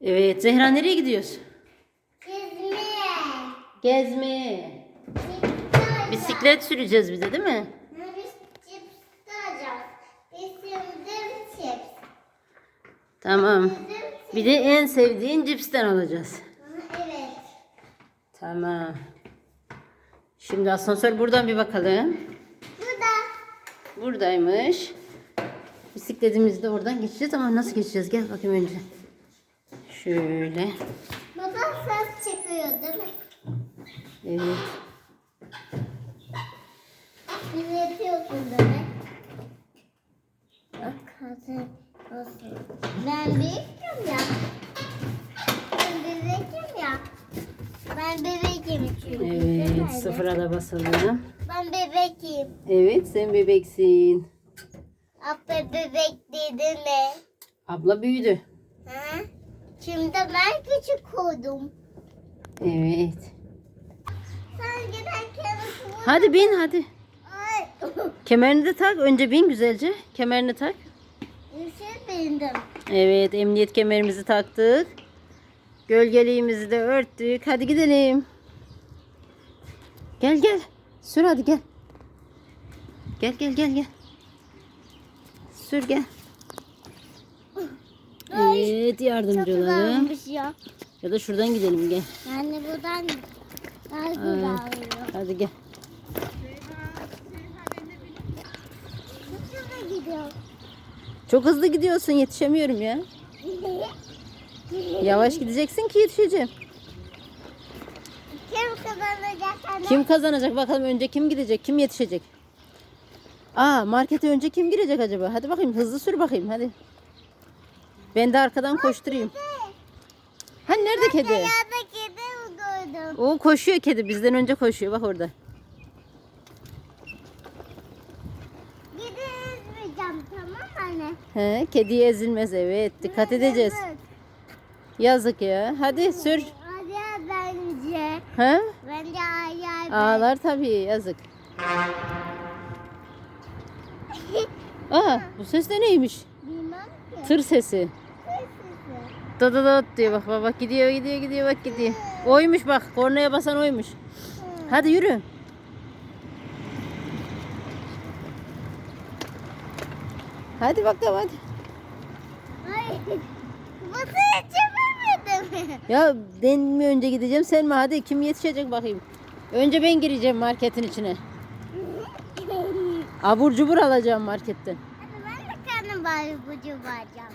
Evet Zehra nereye gidiyoruz? Gezmeye. Gezmeye. Alacağız. Bisiklet süreceğiz bize değil mi? Tamam. Bir de en sevdiğin cipsten alacağız. Evet. Tamam. Şimdi asansör buradan bir bakalım. Burada. Buradaymış. Bisikletimizi de oradan geçeceğiz ama nasıl geçeceğiz? Gel bakayım önce. Şöyle. Baba ses çıkıyor değil mi? Evet. Bizi yapıyorsun demek. Bak hazır olsun. Ben büyüküm ya. Ben bebekim ya. Ben bebekim çünkü. Evet. Sıfıra da basalım. Ben bebekim. Evet sen bebeksin. Abla bebek dedi mi? Abla büyüdü. Ha? Şimdi ben küçük oldum. Evet. Sen giderken Hadi bin hadi. Ay. Kemerini de tak. Önce bin güzelce. Kemerini tak. Bir şey bindim. Evet emniyet kemerimizi taktık. Gölgeliğimizi de örttük. Hadi gidelim. Gel gel. Sür hadi gel. Gel gel gel gel. Sür gel. Evet yardımcı olalım. ya. Ya da şuradan gidelim gel. Yani buradan daha güzel oluyor. Hadi gel. Çok hızlı gidiyorsun yetişemiyorum ya. Yavaş gideceksin ki yetişeceğim. Kim kazanacak anne? Kim kazanacak bakalım önce kim gidecek kim yetişecek. Aa markete önce kim girecek acaba? Hadi bakayım hızlı sür bakayım hadi. Ben de arkadan koşturayım. Ha nerede kedi? Hayata kedi gördüm? O koşuyor kedi bizden önce koşuyor bak orada. Gidi ezmeyeceğim tamam anne? He, kediye ezilmez evet dikkat edeceğiz. Evet. Yazık ya. Hadi sür. Ağlar bence. Ha? Bence ağlar. Ağlar tabii yazık. Aa bu ses de neymiş? Bilmem ki. Tır sesi. Da da da diyor bak bak bak gidiyor gidiyor gidiyor bak gidiyor. Oymuş bak kornaya basan oymuş. Hadi yürü. Hadi bakalım hadi. Ay. Bu seni çevirmedi mi? Ya ben mi önce gideceğim sen mi? Hadi kim yetişecek bakayım. Önce ben gireceğim marketin içine. Abur cubur alacağım marketten. Hadi ben de kendim bari bucu varacağım.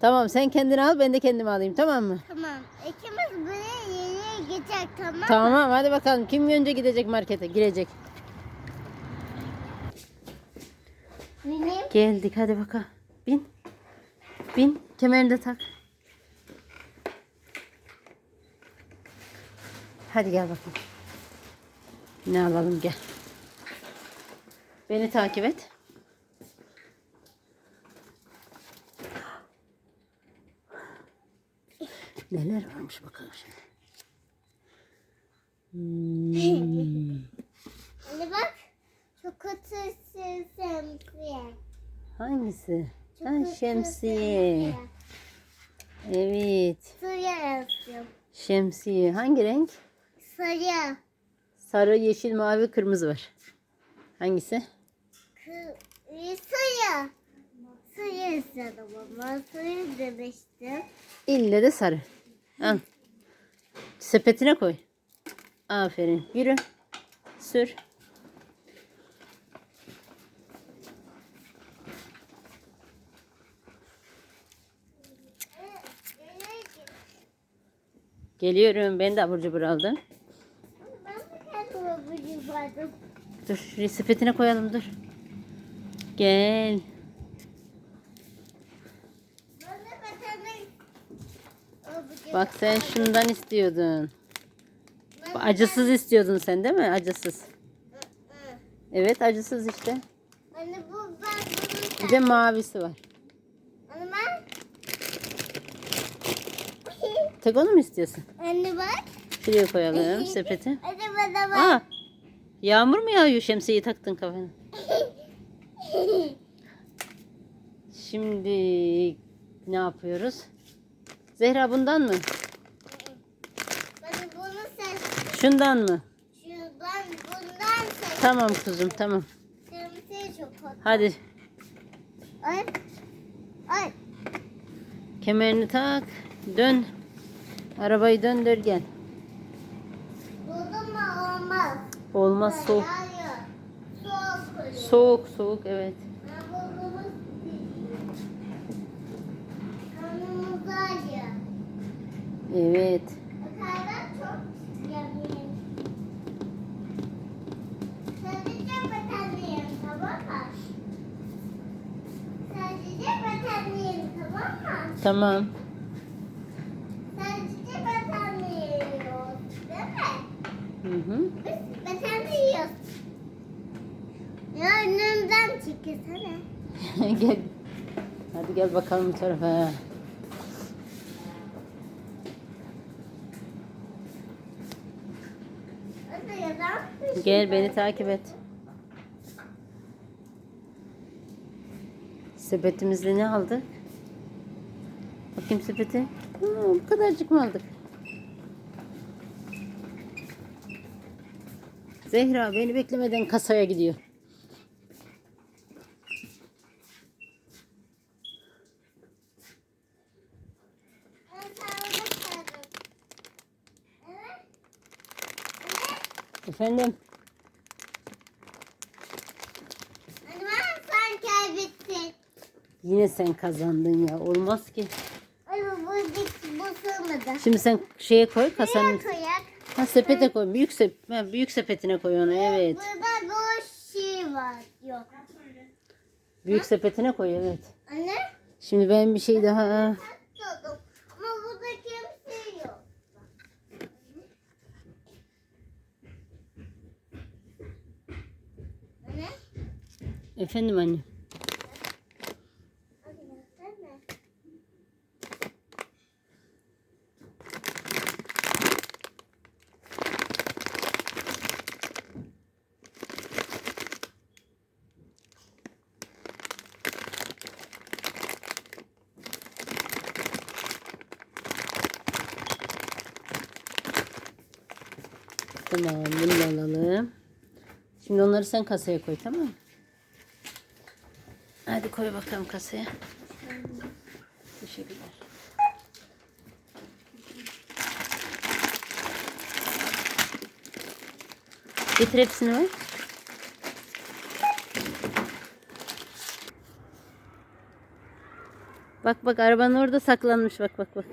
Tamam sen kendini al ben de kendimi alayım tamam mı? Tamam. İkimiz buraya yere gidecek tamam mı? Tamam hadi bakalım kim önce gidecek markete girecek. Benim Geldik hadi bakalım. Bin. Bin kemerini de tak. Hadi gel bakalım. Ne alalım gel. Beni takip et. Neler varmış bakalım şimdi. Hmm. Hadi bak. Kötü şemsiye. Hangisi? Ha, şemsiye. Evet. Yazdım. Şemsiye. Hangi renk? Sarı. Sarı, yeşil, mavi, kırmızı var. Hangisi? Kı suya. Suya istedim ama suyu demiştim. İlle de sarı. Al. Sepetine koy. Aferin. Yürü. Sür. Geliyorum. Ben de abur cubur aldım. Ben de kendime bucu vardım. Dur sepetine koyalım dur. Gel. Ben de vatandaş. Abucu. Bak sen şundan istiyordun. Acısız istiyordun sen değil mi? Acısız. Evet acısız işte. Bir de mavisi var. Tek onu mu istiyorsun? Anne bak. Şuraya koyalım sepeti. Aa, yağmur mu yağıyor şemsiyeyi taktın kafana? Şimdi ne yapıyoruz? Zehra bundan mı? Bunu seç. Şundan mı? Şundan bundan seç. Tamam kuzum tamam. Kırmızı çok hoş. Hadi Ay. Ay. kemerini tak. Dön. Arabayı döndür gel. Buldum mu olmaz. Olmaz soğuk. Hayır. Soğuk oluyor. Soğuk soğuk evet. Ben bulduğumu Kanımız acıyor. Evet. Tamam? Sadece. Sadece batanlıyım değil mi? Hı hı. Biz batanlıyız. Ya önümden çekilsene. gel. Hadi gel bakalım bu tarafa. Hadi yazan bir Gel beni takip et. Sepetimizde ne aldık? Bakayım sepeti. Ha, bu kadarcık mı aldık? Zehra beni beklemeden kasaya gidiyor. Ben sağlık sardım. Evet. Evet. Efendim? Ben sen kaybettin. Yine sen kazandın ya. Olmaz ki. Ay bu bu sığmadı. Şimdi sen şeye koy kasanın. Nereye koyak? Ha sepete koy. Büyük sep ha, büyük sepetine koy onu. Evet. Burada boş şey var. Yok. Büyük sepetine koy evet. Anne? Şimdi ben bir şey daha Tuttum. Ama burada kimse yok. Anne? Efendim anne. Tamam bunu alalım. Şimdi onları sen kasaya koy tamam mı? Hadi koy bakalım kasaya. Teşekkürler. Getir hepsini ver. Bak bak arabanın orada saklanmış bak bak bak.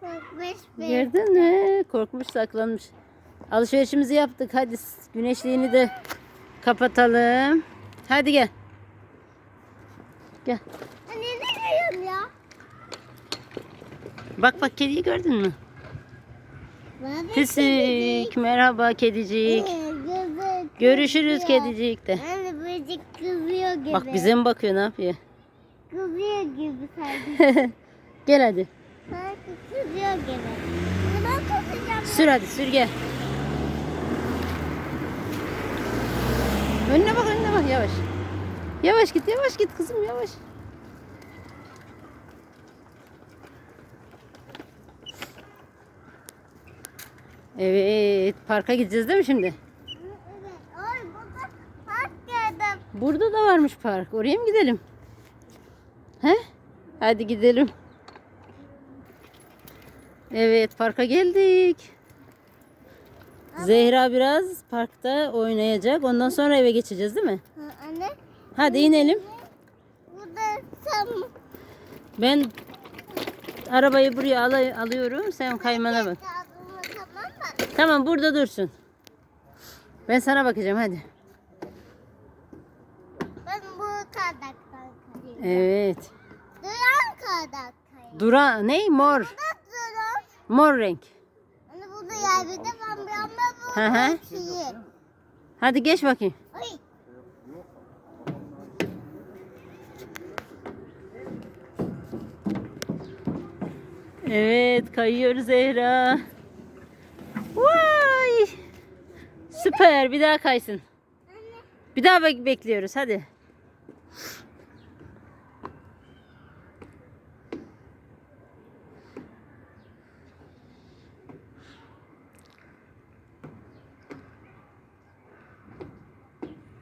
Korkmuş bir. Gördün mü? Korkmuş saklanmış. Alışverişimizi yaptık. Hadi güneşliğini de kapatalım. Hadi gel. Gel. Anne ne görüyorum ya? Bak bak kediyi gördün mü? Pisik. Merhaba kedicik. Ee, Görüşürüz kedicik de. Anne böcek kızıyor gibi. Bak bize mi bakıyor ne yapıyor? Kızıyor gibi sanki. gel hadi. sanki kızıyor gibi. Sür hadi sür gel. Önüne bak önüne bak yavaş. Yavaş git yavaş git kızım yavaş. Evet parka gideceğiz değil mi şimdi? Burada da varmış park. Oraya mı gidelim? He? Hadi gidelim. Evet parka geldik. Zehra biraz parkta oynayacak. Ondan sonra eve geçeceğiz değil mi? Anne Hadi inelim. burada sen Ben arabayı buraya alay- alıyorum. Sen kaymana bak. Tamam burada dursun. Ben sana bakacağım hadi. Ben bu kayayım. Evet. Duran kardak kayayım. Dura ne? Mor. Duran. Mor renk. Anne burada yer bir de ben bir ama bu. Hadi geç bakayım. Evet kayıyor Zehra. Vay. Süper bir daha kaysın. Bir daha bek bekliyoruz hadi.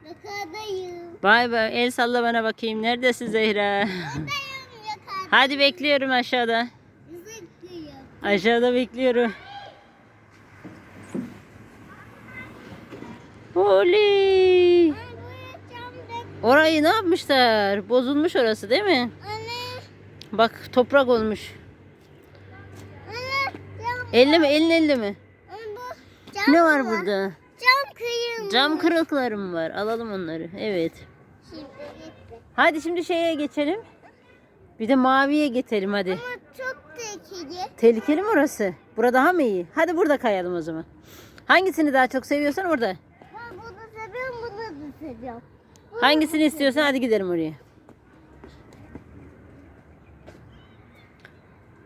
Yukarıdayım. Bay bay. El salla bana bakayım. Neredesin Zehra? Yukarıdayım yukarıda. Hadi bekliyorum aşağıda. Aşağıda bekliyorum. Oley! Orayı ne yapmışlar? Bozulmuş orası değil mi? Anne. Bak toprak olmuş. Anne. Elle mi? Elin elle mi? Anne Ne var mı? burada? Cam kıyım. Cam kırıkları mı var? Alalım onları. Evet. Şimdi. Hadi şimdi şeye geçelim. Bir de maviye geçelim hadi. Ama tehlikeli. Mi orası? Burada daha mı iyi? Hadi burada kayalım o zaman. Hangisini daha çok seviyorsan orada. Ben bunu seviyorum, bunu da seviyorum. Hangisini istiyorsan hadi gidelim oraya.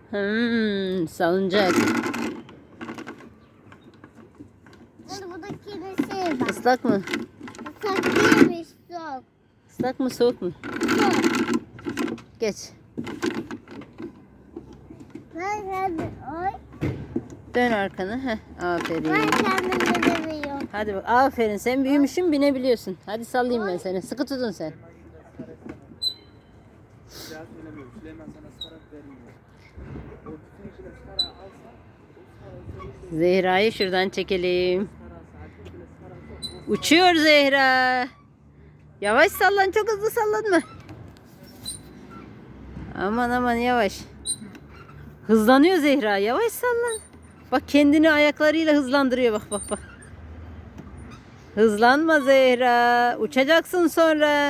Hmm, salıncak. Şey var. Islak mı? Islak değilmiş, soğuk. Islak mı soğuk mu? Soğuk. Geç. Dön arkanı. Heh, aferin. Hadi bak. Aferin. Sen büyümüşsün binebiliyorsun. Hadi sallayayım ben seni. Sıkı tutun sen. Zehra'yı şuradan çekelim. Uçuyor Zehra. Yavaş sallan. Çok hızlı sallanma. Aman aman yavaş. Hızlanıyor Zehra. Yavaş sallan. Bak kendini ayaklarıyla hızlandırıyor. Bak bak bak. Hızlanma Zehra. Uçacaksın sonra.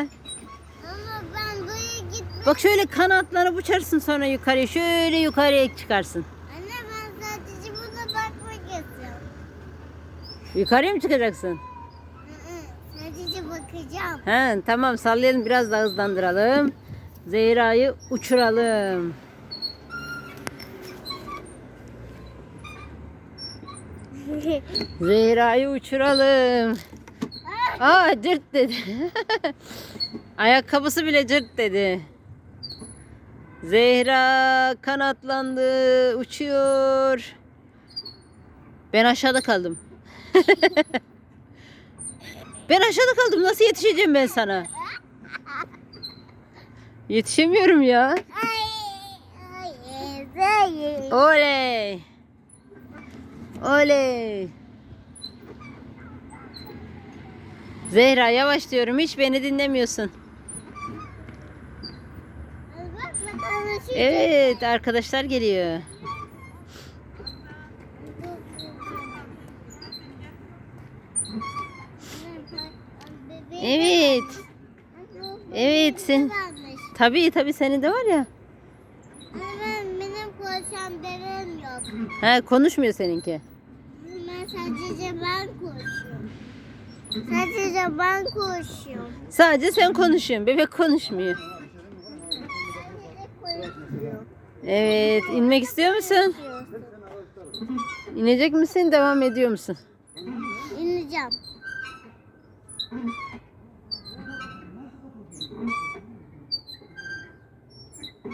Ama ben buraya gitmek... Bak şöyle kanatlanıp uçarsın sonra yukarıya. Şöyle yukarıya çıkarsın. Anne ben sadece buna bakmak istiyorum. Yukarıya mı çıkacaksın? Sadece bakacağım. He, tamam sallayalım biraz daha hızlandıralım. Zehra'yı uçuralım. Zehra'yı uçuralım. Aa cırt dedi. Ayakkabısı bile cırt dedi. Zehra kanatlandı, uçuyor. Ben aşağıda kaldım. ben aşağıda kaldım. Nasıl yetişeceğim ben sana? Yetişemiyorum ya. Oley. Oley. Zehra yavaş diyorum. Hiç beni dinlemiyorsun. Evet arkadaşlar geliyor. Evet. Evet, sen-. Tabii tabii senin de var ya. Ama ben, benim konuşan bebeğim Ha konuşmuyor seninki. Ben sadece ben konuşuyorum. Sadece ben konuşuyorum. Sadece sen konuşuyorsun. Bebek konuşmuyor. Evet inmek istiyor musun? İnecek misin devam ediyor musun? İneceğim.